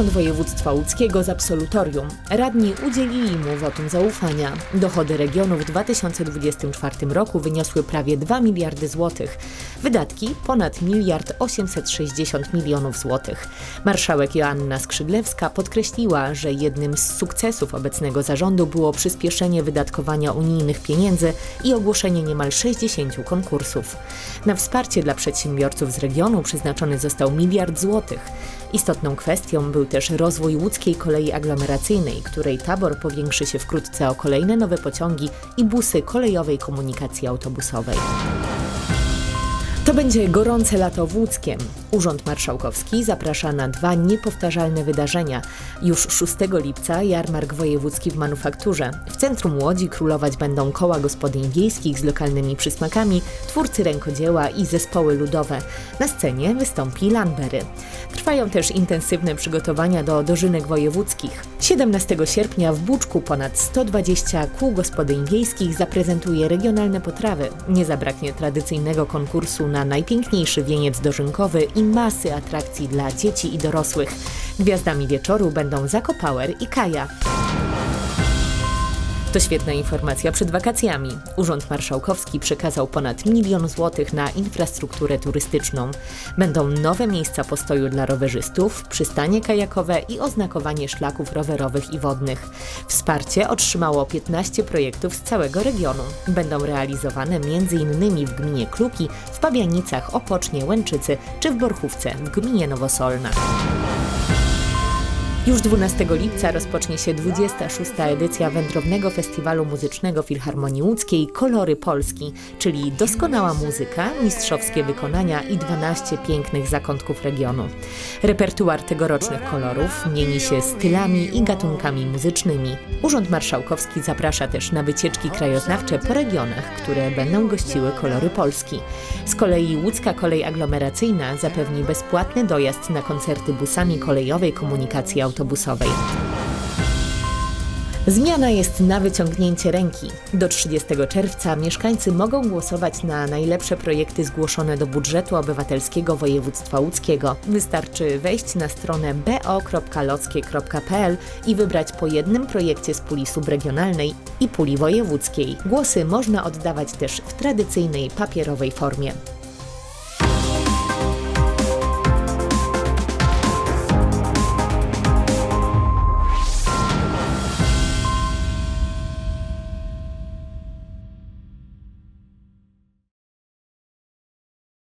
Zarząd Województwa Łódzkiego z absolutorium. Radni udzielili mu wotum zaufania. Dochody regionu w 2024 roku wyniosły prawie 2 miliardy złotych. Wydatki ponad miliard 860 milionów złotych. Marszałek Joanna Skrzydlewska podkreśliła, że jednym z sukcesów obecnego zarządu było przyspieszenie wydatkowania unijnych pieniędzy i ogłoszenie niemal 60 konkursów. Na wsparcie dla przedsiębiorców z regionu przeznaczony został miliard złotych. Istotną kwestią był też rozwój łódzkiej kolei aglomeracyjnej, której tabor powiększy się wkrótce o kolejne nowe pociągi i busy kolejowej komunikacji autobusowej. To będzie gorące lato w Łódzkiem. Urząd Marszałkowski zaprasza na dwa niepowtarzalne wydarzenia. Już 6 lipca jarmark wojewódzki w manufakturze. W centrum Łodzi królować będą koła gospodyń wiejskich z lokalnymi przysmakami, twórcy rękodzieła i zespoły ludowe. Na scenie wystąpi Lanbery. Trwają też intensywne przygotowania do dożynek wojewódzkich. 17 sierpnia w Buczku ponad 120 kół gospodyń wiejskich zaprezentuje regionalne potrawy. Nie zabraknie tradycyjnego konkursu na najpiękniejszy wieniec dożynkowy i masy atrakcji dla dzieci i dorosłych. Gwiazdami wieczoru będą Zakopauer i Kaja. To świetna informacja przed wakacjami. Urząd Marszałkowski przekazał ponad milion złotych na infrastrukturę turystyczną. Będą nowe miejsca postoju dla rowerzystów, przystanie kajakowe i oznakowanie szlaków rowerowych i wodnych. Wsparcie otrzymało 15 projektów z całego regionu. Będą realizowane m.in. w gminie Kluki, w Pabianicach, Opocznie, Łęczycy czy w Borchówce w gminie Nowosolna. Już 12 lipca rozpocznie się 26. edycja Wędrownego Festiwalu Muzycznego Filharmonii Łódzkiej Kolory Polski, czyli doskonała muzyka, mistrzowskie wykonania i 12 pięknych zakątków regionu. Repertuar tegorocznych kolorów mieni się stylami i gatunkami muzycznymi. Urząd Marszałkowski zaprasza też na wycieczki krajoznawcze po regionach, które będą gościły kolory Polski. Z kolei łódzka kolej aglomeracyjna zapewni bezpłatny dojazd na koncerty busami kolejowej komunikacji autobusowej. Zmiana jest na wyciągnięcie ręki. Do 30 czerwca mieszkańcy mogą głosować na najlepsze projekty zgłoszone do budżetu obywatelskiego województwa łódzkiego. Wystarczy wejść na stronę bo.lockie.pl i wybrać po jednym projekcie z puli subregionalnej i puli wojewódzkiej. Głosy można oddawać też w tradycyjnej papierowej formie.